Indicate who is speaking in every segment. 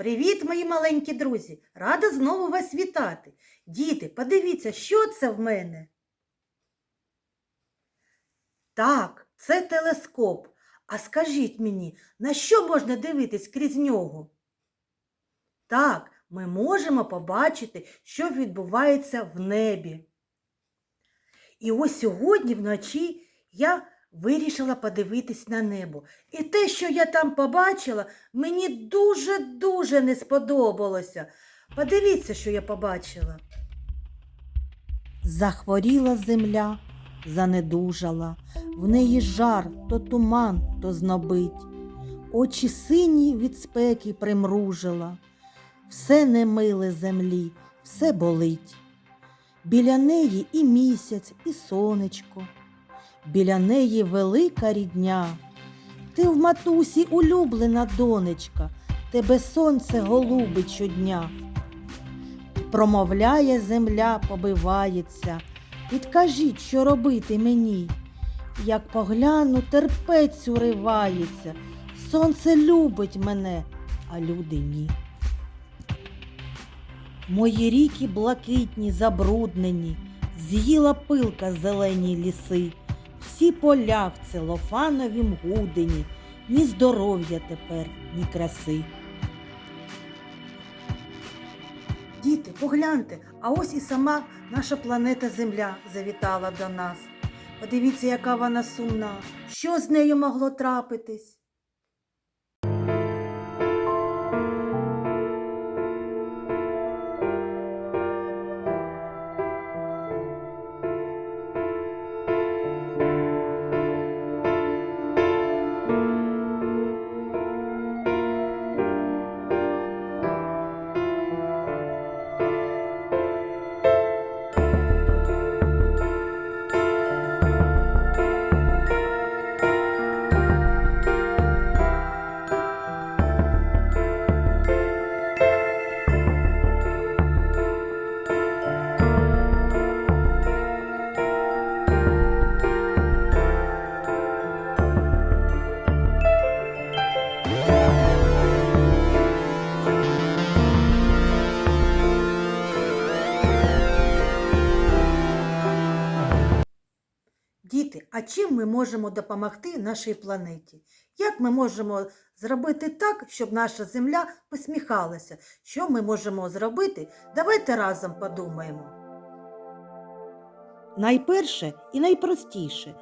Speaker 1: Привіт, мої маленькі друзі! Рада знову вас вітати. Діти, подивіться, що це в мене. Так, це телескоп. А скажіть мені, на що можна дивитись крізь нього? Так, ми можемо побачити, що відбувається в небі. І ось сьогодні вночі я вирішила подивитись на небо. І те, що я там побачила, мені дуже-дуже не сподобалося. Подивіться, що я побачила. Захворіла земля, занедужала, в неї жар то туман, то знобить. Очі сині від спеки примружила. Все немиле землі, все болить. Біля неї і місяць, і сонечко. Біля неї велика рідня. Ти в матусі улюблена донечка, тебе сонце голубить щодня. Промовляє земля, побивається. Підкажіть, що робити мені. Як погляну, терпець уривається. Сонце любить мене, а люди ні. Мої ріки блакитні, забруднені, з'їла пилка зелені ліси, всі поля в целофановім гудені, ні здоров'я тепер, ні краси. Діти, погляньте, а ось і сама наша планета Земля завітала до нас. Подивіться, яка вона сумна. Що з нею могло трапитись? Діти, а чим ми можемо допомогти нашій планеті? Як ми можемо зробити так, щоб наша Земля посміхалася? Що ми можемо зробити? Давайте разом подумаємо. Найперше і найпростіше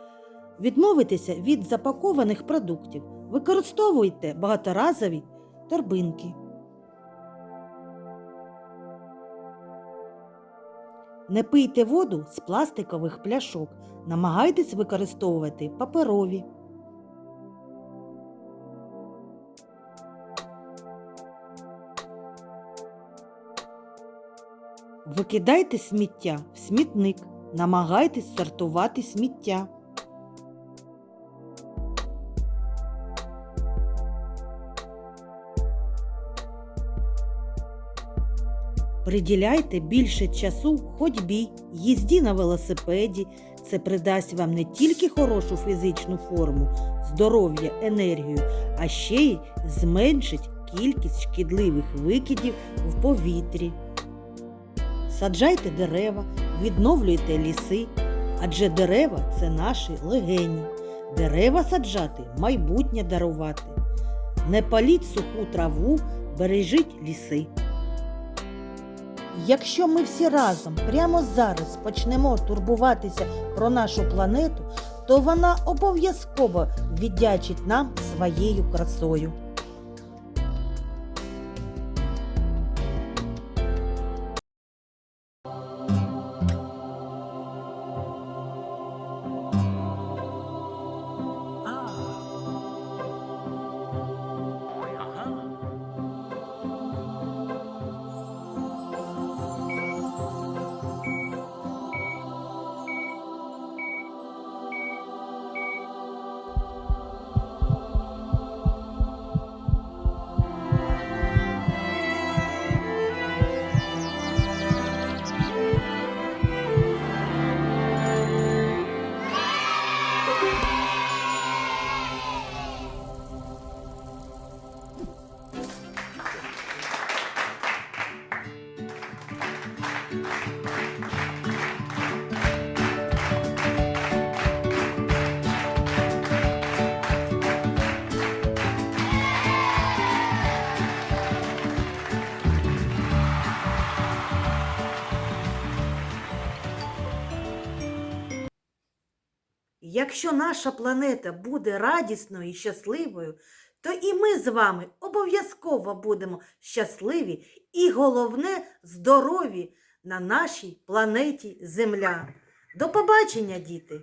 Speaker 1: відмовитися від запакованих продуктів. Використовуйте багаторазові торбинки. Не пийте воду з пластикових пляшок. Намагайтесь використовувати паперові. Викидайте сміття в смітник. Намагайтесь сортувати сміття. Приділяйте більше часу ходьбі, їзді на велосипеді. Це придасть вам не тільки хорошу фізичну форму, здоров'я, енергію, а ще й зменшить кількість шкідливих викидів в повітрі. Саджайте дерева, відновлюйте ліси, адже дерева це наші легені. Дерева саджати майбутнє дарувати. Не паліть суху траву, бережіть ліси. Якщо ми всі разом прямо зараз почнемо турбуватися про нашу планету, то вона обов'язково віддячить нам своєю красою. Якщо наша планета буде радісною і щасливою, то і ми з вами обов'язково будемо щасливі і головне здорові на нашій планеті Земля. До побачення, діти!